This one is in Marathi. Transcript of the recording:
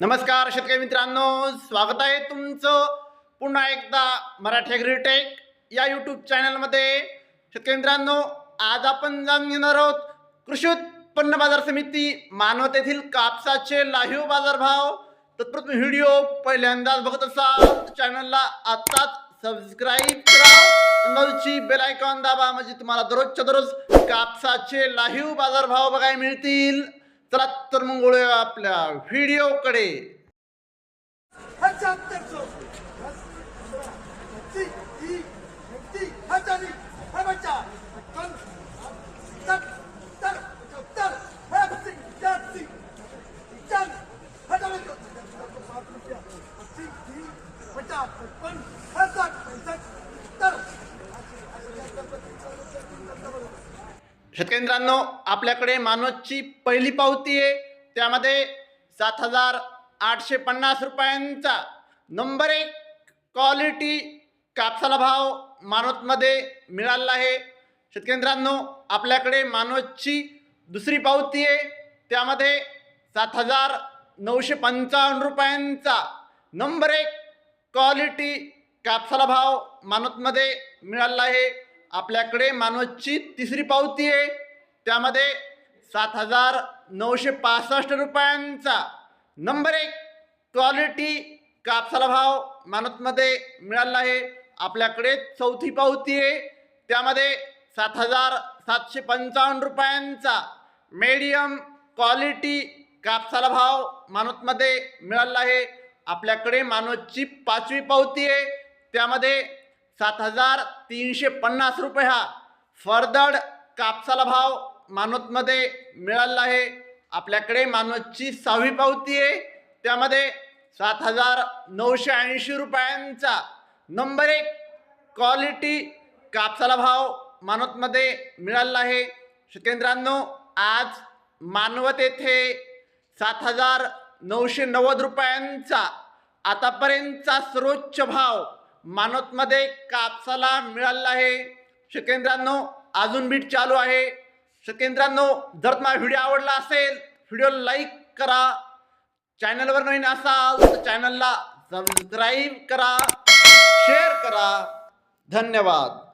नमस्कार शेतकरी मित्रांनो स्वागत आहे तुमचं पुन्हा एकदा मराठी ॲग्रीटेक या यूट्यूब चॅनलमध्ये शेतकरी मित्रांनो आज आपण जाणून घेणार आहोत कृषी उत्पन्न बाजार समिती मानवत येथील कापसाचे लाईव्ह बाजारभाव. तत्प्रथम व्हिडिओ पहिल्यांदाच बघत असाल चॅनलला आत्ताच सबस्क्राईब करा. नवची बेल आयकॉन दाबा म्हणजे तुम्हाला दररोजच्या दररोज कापसाचे लाईव्ह बाजारभाव बघायला मिळतील. चला तर मग वळूया आपल्या व्हिडिओकडे पंच्याहत्तर सौ सी ई सी हजारी है बच्चा कौन तर तर तर है बच्ची चार सी चार हजार सात रुपया सी ई पचास कौन हजार तर शेतकरी मित्रांनो आपल्याकडे मानवची पहिली पावती आहे. त्यामध्ये सात हजार आठशे पन्नास रुपयांचा नंबर एक क्वालिटी कापसाला भाव मानवतमध्ये मिळाला आहे. शेतकरी मित्रांनो आपल्याकडे मानवची दुसरी पावती आहे. त्यामध्ये सात हजार नऊशे पंचावन्न रुपयांचा नंबर एक क्वालिटी कापसाला भाव मानवतमध्ये मिळाला आहे. आपल्याकडे मानवची तिसरी पावती आहे. त्यामध्ये सात हजार नऊशे पासष्ट रुपयांचा नंबर एक क्वालिटी कापसाला भाव मानतमध्ये मिळाला आहे. आपल्याकडे चौथी पावती आहे. त्यामध्ये सात हजार सातशे पंचावन्न रुपयांचा मीडियम क्वालिटी कापसाला भाव मानतमध्ये मिळाला आहे. आपल्याकडे मानवतची पाचवी पावती आहे. त्यामध्ये सात हजार तीनशे पन्नास रुपये हा फरदड कापसाला भाव मानवतमध्ये मिळाला आहे. आपल्याकडे मानवतची सहावी पावती आहे. त्यामध्ये सात हजार नऊशे ऐंशी रुपयांचा नंबर एक क्वालिटी कापसाला भाव मानवतमध्ये मिळाला आहे. शेतकऱ्यांनो आज मानवत येथे सात हजार नऊशे नव्वद रुपयांचा आतापर्यंतचा सर्वोच्च भाव मानवतमध्ये कापसाला मिळालेला आहे. शकेंद्रांनो अजून बीट चालू आहे. शकेंद्रांनो जर तुम्हाला व्हिडिओ आवडला असेल व्हिडिओ लाईक करा. चॅनलवर नवीन असाल तर चॅनलला सबस्क्राईब करा. शेअर करा. धन्यवाद.